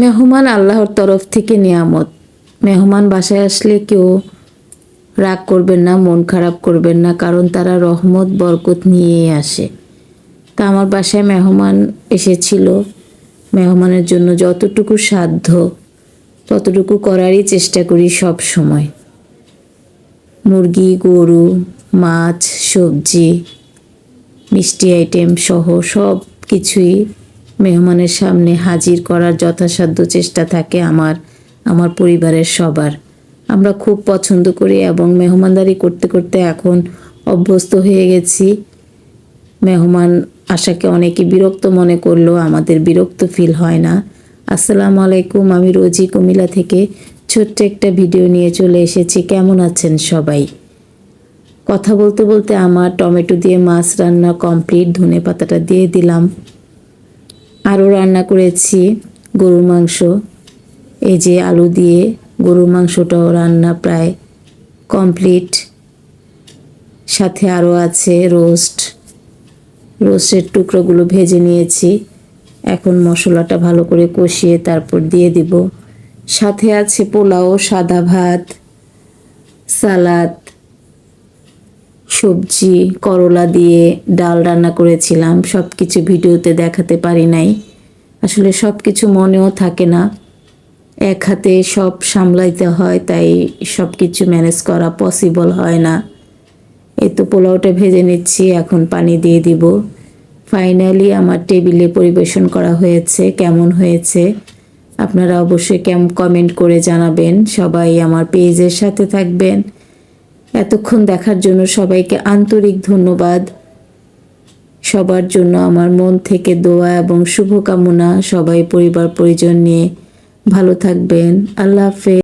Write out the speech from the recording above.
মেহমান আল্লাহর তরফ থেকে নিয়ামত। মেহমান বাসায় আসলে কেউ রাগ করবেন না, মন খারাপ করবেন না, কারণ তারা রহমত, বরকত নিয়েই আসে। তা আমার বাসায় মেহমান এসেছিল। মেহমানের জন্য যতটুকু সাধ্য, ততটুকু করারই চেষ্টা করি সব সময়। মুরগি, গরু, মাছ, সবজি, মিষ্টি আইটেম সহ সব কিছুই মেহমানের সামনে হাজির করার যথাসাধ্য চেষ্টা থাকে আমার আমার পরিবারের সবার। আমরা খুব পছন্দ করি এবং মেহমানদারি করতে করতে এখন অভ্যস্ত হয়ে গেছি। মেহমান আশাকে অনেকে বিরক্ত মনে করলেও আমাদের বিরক্ত ফিল হয় না। আসসালামু আলাইকুম, আমি রোজি কুমিল্লা থেকে ছোট্ট একটা ভিডিও নিয়ে চলে এসেছি। কেমন আছেন সবাই? কথা বলতে বলতে আমার টমেটো দিয়ে মাছ রান্না কমপ্লিট ধনে পাতাটা দিয়ে দিলাম। আরও রান্না করেছি, গরুর মাংস। এই যে আলু দিয়ে গরুর মাংসটাও রান্না প্রায় কমপ্লিট। সাথে আরও আছে রোস্ট। রোস্টের টুকরোগুলো ভেজে নিয়েছি। এখন মশলাটা ভালো করে কষিয়ে তারপর দিয়ে দিব। সাথে আছে পোলাও, সাদা ভাত, সালাদ সবজি, করলা দিয়ে ডাল রান্না করেছিলাম। সব কিছু ভিডিওতে দেখাতে পারি নাই। আসলে সব কিছু মনেও থাকে না। এক হাতে সব সামলাইতে হয়, তাই সব কিছু ম্যানেজ করা পসিবল হয় না। এই তো পোলাওটা ভেজে নিচ্ছি, এখন পানি দিয়ে দিব। ফাইনালি আমার টেবিলে পরিবেশন করা হয়েছে। কেমন হয়েছে? আপনারা অবশ্যই কেম, কমেন্ট করে জানাবেন। সবাই আমার পেজের সাথে থাকবেন। এতক্ষণ দেখার জন্য সবাইকে আন্তরিক ধন্যবাদ। সবার জন্য আমার মন থেকে দোয়া এবং শুভকামনা সবাই পরিবার পরিজন নিয়ে। ভালো থাকবেন। আল্লাহ হাফেজ।